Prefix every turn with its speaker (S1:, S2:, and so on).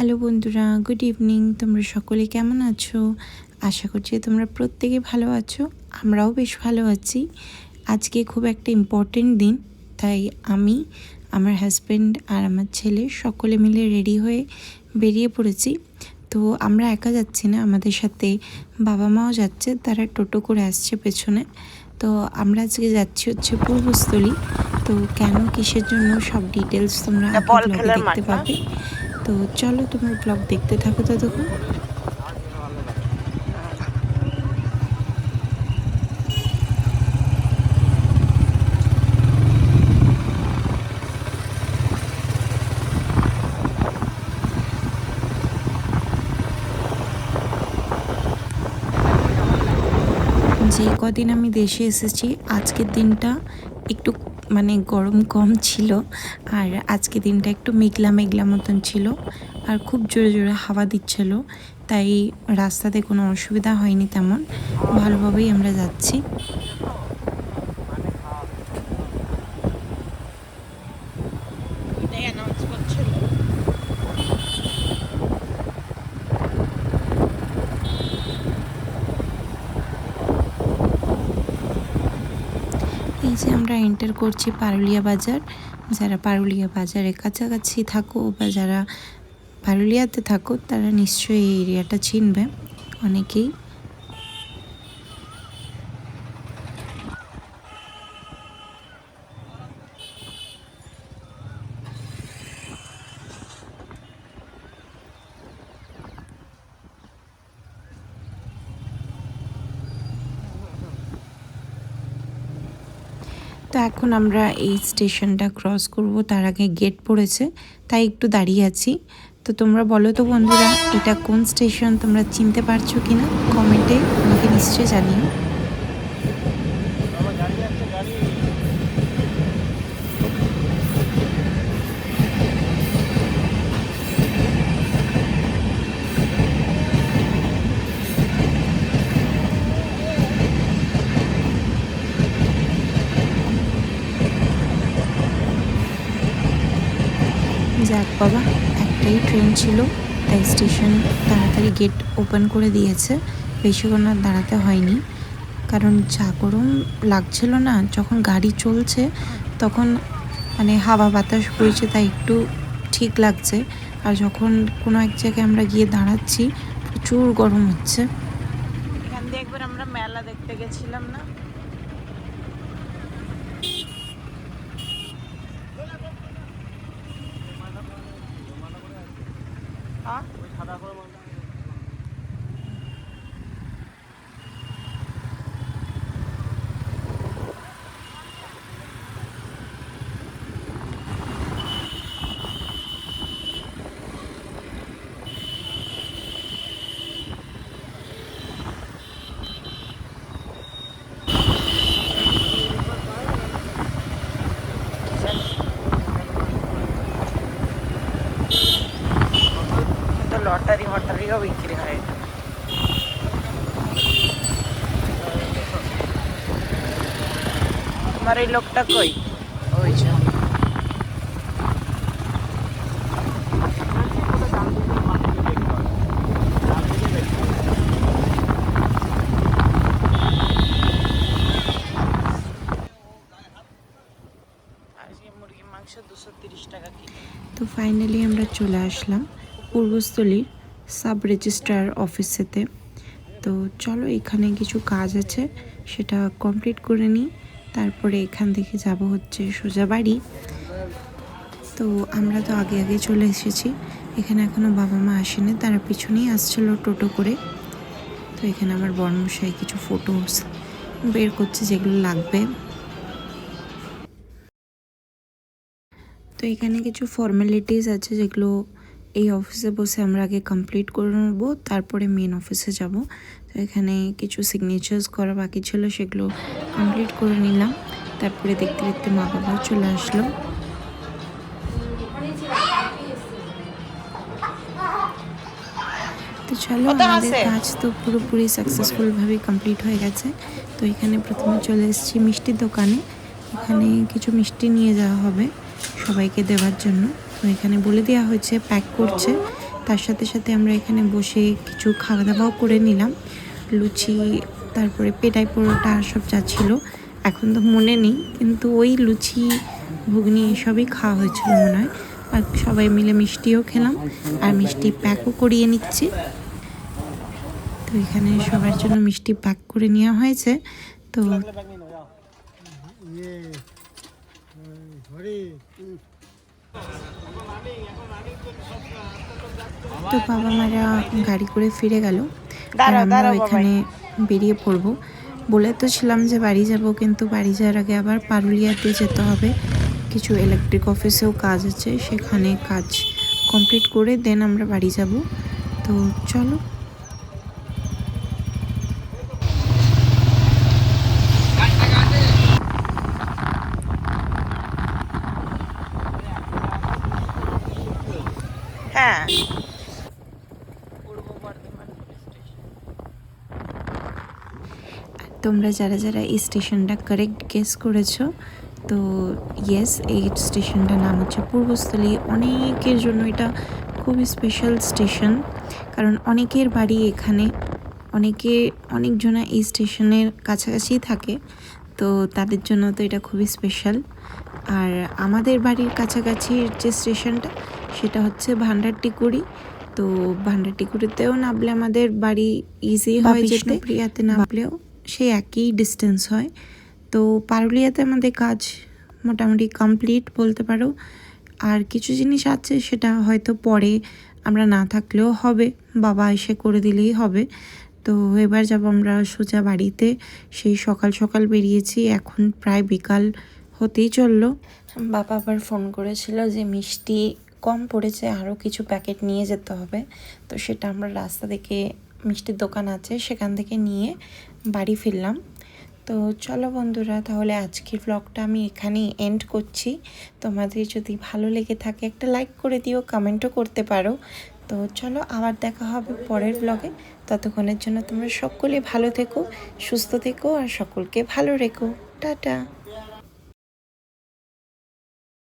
S1: Hello বন্ধুরা good evening তোমরা সকলে কেমন আছো? আশা করছি তোমরা প্রত্যেকে ভালো আছো আমরাও বেশ ভালো আছি। আজকে খুব একটা ইম্পর্টেন্ট দিন তাই আমি আমার হাজব্যান্ড আর আমার ছেলে সকলে মিলে রেডি হয়ে বেরিয়ে পড়েছি। তো আমরা একা যাচ্ছি না আমাদের সাথে বাবা মাও যাচ্ছে তারা টোটো করে আসছে পেছনে। তো আমরা আজকে যাচ্ছি হচ্ছে পূর্বস্থলী। তো কেন কিসের জন্য সব ডিটেলস তোমরা
S2: মাঠ
S1: দেখতে পাবে। তো চলো তোমার ব্লগ দেখতে থাকো ততক্ষণ। যে কদিন আমি দেশে এসেছি, আজকের দিনটা একটু মানে গরম কম ছিল আর আজকে দিনটা একটু মেঘলা মেঘলা মতন ছিল আর খুব জোরে জোরে হাওয়া দিচ্ছিল, তাই রাস্তাতে কোনো অসুবিধা হয়নি তেমন। ভালোভাবেই আমরা যাচ্ছি। এই যে আমরা এন্টার করছি পারুলিয়া বাজার, যারা পারুলিয়া বাজারে কাছাকাছি থাকো বা যারা পারুলিয়াতে থাকো, তারা নিশ্চয়ই এই এরিয়াটা চিনবে অনেকেই। তো এখন আমরা এই স্টেশনটা ক্রস করব। তার আগে গেট পড়েছে, তাই একটু দাঁড়িয়ে আছি। তো তোমরা বলো তো বন্ধুরা, এটা কোন স্টেশন তোমরা চিনতে পারছ কি না কমেন্টে আমাকে নিশ্চয়ই জানিও। যাক বাবা, একটাই ট্রেন ছিল, তাই স্টেশন তাড়াতাড়ি গেট ওপেন করে দিয়েছে। বেশিক্ষণ আর দাঁড়াতে হয়নি। কারণ যা গরম লাগছিল না, যখন গাড়ি চলছে, তখন মানে হাওয়া বাতাস বইছে, তাই একটু ঠিক লাগছে। আর যখন কোনো এক জায়গায় আমরা গিয়ে দাঁড়াচ্ছি, প্রচুর গরম হচ্ছে।
S2: এখান দিয়ে একবার আমরা মেলা দেখতে গেছিলাম না? হ্যাঁ? তো লটারি মটারিও বিক্রি হয়। তোমার এই লোকটা কই? ওই যে। আজকে মুরগির মাংস দুশো তিরিশ টাকা
S1: তো ফাইনালি আমরা চলে আসলাম। পূর্বস্থলীর সাব রেজিস্ট্রার অফিসেতে। তো চলো, এখানে কিছু কাজ আছে, সেটা কমপ্লিট করে নিই। তারপরে এখান থেকে যাব হচ্ছে সোজা বাড়ি। তো আমরা তো আগে আগে চলে এসেছি। এখানে এখনও বাবা মা আসেনি, তারা পিছনেই আসছিল টোটো করে। তো এখানে আমার বর্মশাই কিছু ফটোস বের করছে যেগুলো লাগবে। তো এখানে কিছু ফর্মালিটিস আছে যেগুলো এই অফিসে বসে আমরা আগে কমপ্লিট করে নেব তারপরে মেন অফিসে যাব। তো এখানে কিছু সিগনেচার্স করা বাকি ছিল সেগুলো কমপ্লিট করে নিলাম। তারপরে দেখতে দেখতে মা বাবাও চলে আসলো। তো চলো আমাদের? কাজ তো পুরোপুরি সাকসেসফুলভাবে কমপ্লিট হয়ে গেছে। তো এখানে প্রথমে চলে এসেছি মিষ্টির দোকানে। এখানে কিছু মিষ্টি নিয়ে যাওয়া হবে সবাইকে দেওয়ার জন্য। তো এখানে বলে দেওয়া হয়েছে প্যাক করছে তার সাথে সাথে আমরা এখানে বসে কিছু খাওয়া দাওয়াও করে নিলাম লুচি তারপরে পেটাই পরোটা সব যা ছিল এখন তো মনে নেই কিন্তু ওই লুচি ঘুগনি এসবই খাওয়া হয়েছিল মনে হয় আর সবাই মিলে মিষ্টিও খেলাম আর মিষ্টি প্যাকও করিয়ে নিচ্ছি তো এখানে সবার জন্য মিষ্টি প্যাক করে নেওয়া হয়েছে তো
S3: ইয়ে
S1: তো বাবা মারা গাড়ি করে ফিরে গেল। আর আমরা এখানে বেরিয়ে পড়ব। বলে তো ছিলাম যে বাড়ি যাব কিন্তু বাড়ি যাওয়ার আগে আবার পারুলিয়াতে যেতে হবে। কিছু ইলেকট্রিক অফিসেও কাজ আছে সেখানে কাজ কমপ্লিট করে দেন আমরা বাড়ি যাব। তো চলো। তোমরা যারা যারা এই স্টেশনটা কারেক্ট গেস করেছ তো ইয়েস এই স্টেশনটার নাম হচ্ছে পূর্বস্থলী। অনেকের জন্য এটা খুবই স্পেশাল স্টেশন কারণ অনেকের বাড়ি এখানে অনেকে অনেকজনা এই স্টেশনের কাছাকাছি থাকে তো তাদের জন্য তো এটা খুবই স্পেশাল আর আমাদের বাড়ির কাছাকাছির যে স্টেশনটা সেটা হচ্ছে ভান্ডারটিকুড়ি। তো ভান্ডারটিকুড়িতেও নামলে আমাদের বাড়ি ইজি হয় যেতে
S2: বিষ্ণুপ্রিয়াতে
S1: নামলেও। সেই একই ডিস্টেন্স হয়। তো পারুলিয়াতে আমাদের কাজ মোটামুটি কমপ্লিট বলতে পারো। আর কিছু জিনিস আছে সেটা হয়তো পরে আমরা না থাকলেও হবে, বাবা এসে করে দিলেই হবে। তো এবার যাব আমরা সোজা বাড়িতে। সেই সকাল সকাল বেরিয়েছি, এখন প্রায় বিকাল হতেই চলল। বাবা আবার ফোন করেছিল যে মিষ্টি কম পড়েছে আরও কিছু প্যাকেট নিয়ে যেতে হবে। তো সেটা আমরা রাস্তা থেকে মিষ্টির দোকান আছে, সেখান থেকে নিয়ে বাড়ি ফিরলাম। তো চলো বন্ধুরা, তাহলে আজকের ব্লগটা আমি এখানেই এন্ড করছি। তোমাদের যদি ভালো লেগে থাকে, একটা লাইক করে দিও কমেন্টও করতে পারো। তো চলো আবার দেখা হবে পরের ব্লগে ততক্ষণের জন্য তোমরা সকলে ভালো থেকো, সুস্থ থেকো, আর সকলকে ভালো রেখো। টাটা!